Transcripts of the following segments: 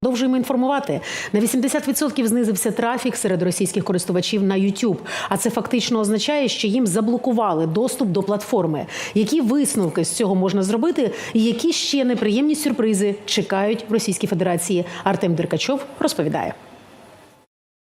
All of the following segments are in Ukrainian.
Продовжуємо інформувати. На 80% знизився трафік серед російських користувачів на YouTube. А це фактично означає, що їм заблокували доступ до платформи. Які висновки з цього можна зробити, і які ще неприємні сюрпризи чекають в Російській Федерації? Артем Деркачов розповідає.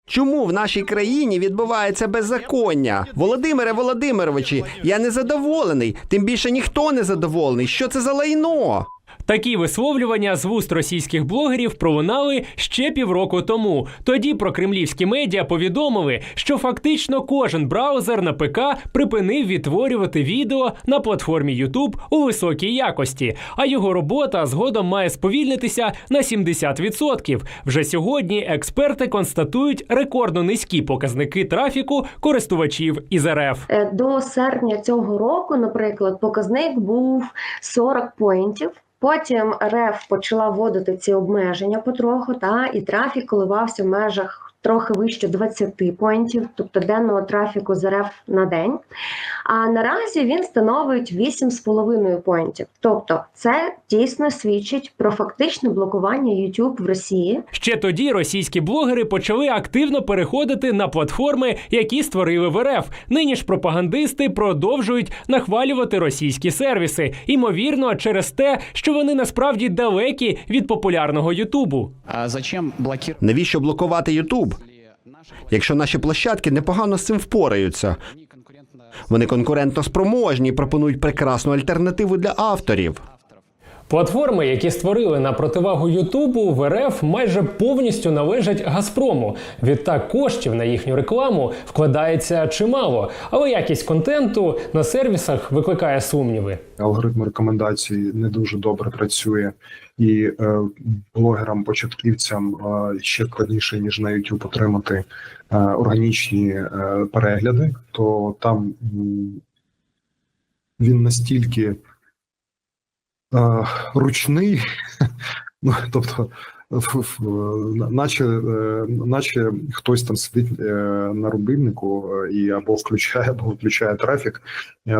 Чому в нашій країні відбувається беззаконня? Володимире Володимировичі, я не задоволений. Тим більше ніхто не задоволений. Що це за лайно? Такі висловлювання з вуст російських блогерів пролунали ще півроку тому. Тоді прокремлівські медіа повідомили, що фактично кожен браузер на ПК припинив відтворювати відео на платформі YouTube у високій якості, а його робота згодом має сповільнитися на 70%. Вже сьогодні експерти констатують рекордно низькі показники трафіку користувачів із РФ. Е, До серпня цього року, наприклад, показник був 40 поінтів. Потім РФ почала вводити ці обмеження потроху, та і трафік коливався в межах трохи вище 20 поінтів, тобто денного трафіку з РФ на день. А наразі він становить 8,5 поінтів. Тобто, це дійсно свідчить про фактичне блокування YouTube в Росії. Ще тоді російські блогери почали активно переходити на платформи, які створили в РФ. Нині ж пропагандисти продовжують нахвалювати російські сервіси, ймовірно, через те, що вони насправді далекі від популярного Ютубу. А зачем блокировать? Навіщо блокувати Ютуб? Якщо наші площадки непогано з цим впораються. Вони конкурентно спроможні і пропонують прекрасну альтернативу для авторів. Платформи, які створили на противагу Ютубу в РФ, майже повністю належать Газпрому. Відтак коштів на їхню рекламу вкладається чимало, але якість контенту на сервісах викликає сумніви. алгоритм рекомендацій не дуже добре працює, і е, блогерам-початківцям е, ще складніше ніж на YouTube отримати е, органічні е, перегляди, то там він настільки ручний, ну тобто. Наче, е, наче хтось там сидить е, на рубильнику е, і або включає, або виключає трафік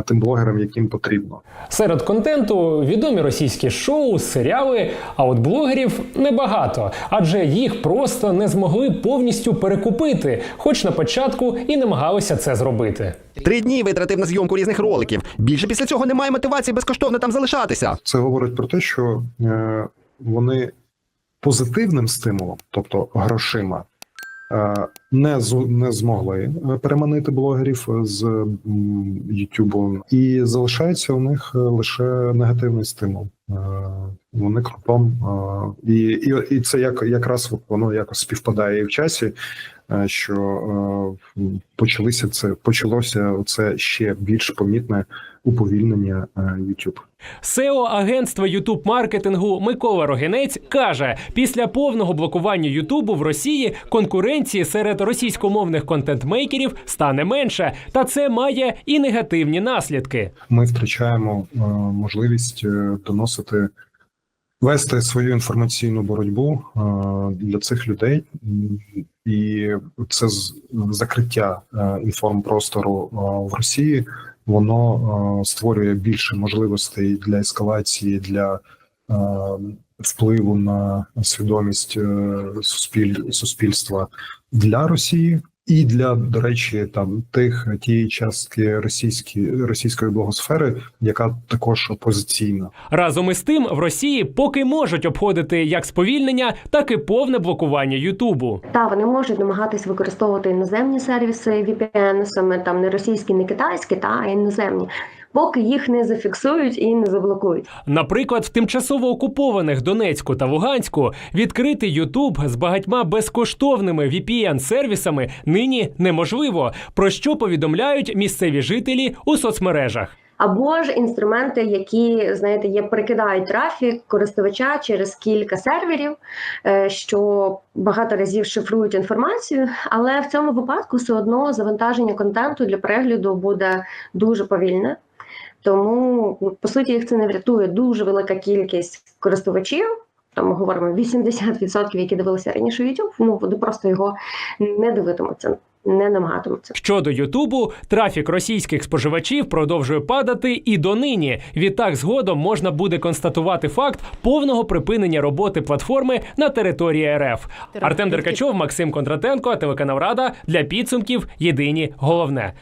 тим блогерам, яким потрібно. Серед контенту відомі російські шоу, серіали, а от блогерів небагато, адже їх просто не змогли повністю перекупити, хоч на початку і намагалися це зробити. Три дні витратив на зйомку різних роликів. Більше після цього немає мотивації безкоштовно там залишатися. Це говорить про те, що е, вони позитивним стимулом, тобто грошима, е, не, з, не змогли е, переманити блогерів з м, Ютубу, і залишається у них е, лише негативний стимул. Е, вони крупом, е, і, і, і це як якраз воно якось співпадає і в часі. Е, Що е, почалися це почалося це ще більш помітне уповільнення е, YouTube. SEO агентства YouTube маркетингу Микола Рогенець каже: після повного блокування Ютубу в Росії конкуренції серед російськомовних контент-мейкерів стане менше, та це має і негативні наслідки. ми втрачаємо можливість доносити, вести свою інформаційну боротьбу для цих людей, і це закриття е, інформпростору е, в Росії. Воно е, створює більше можливостей для ескалації, для впливу на свідомість суспіль, суспільства для Росії. І для, до речі, там тих тієї частки російської російської блогосфери, яка також опозиційна. Разом із тим, в Росії поки можуть обходити як сповільнення, так і повне блокування Ютубу. Та вони можуть намагатись використовувати іноземні сервіси VPN, саме там не російські, не китайські, та а іноземні, поки їх не зафіксують і не заблокують. Наприклад, в тимчасово окупованих Донецьку та Луганську відкрити Ютуб з багатьма безкоштовними VPN-сервісами нині неможливо, про що повідомляють місцеві жителі у соцмережах. Або ж інструменти, які знаєте, є перекидають трафік користувача через кілька серверів, е, що багато разів шифрують інформацію, але в цьому випадку все одно завантаження контенту для перегляду буде дуже повільне. Тому ну, по суті їх це не врятує дуже велика кількість користувачів. Там ми говоримо 80%, які дивилися раніше YouTube, ну вони просто його не дивитимуться. не намагатимуться. Щодо Ютубу, трафік російських споживачів продовжує падати і донині. Відтак, згодом можна буде констатувати факт повного припинення роботи платформи на території РФ. Артем Деркачов, Максим Кондратенко, телеканал Рада для підсумків. Єдині головне.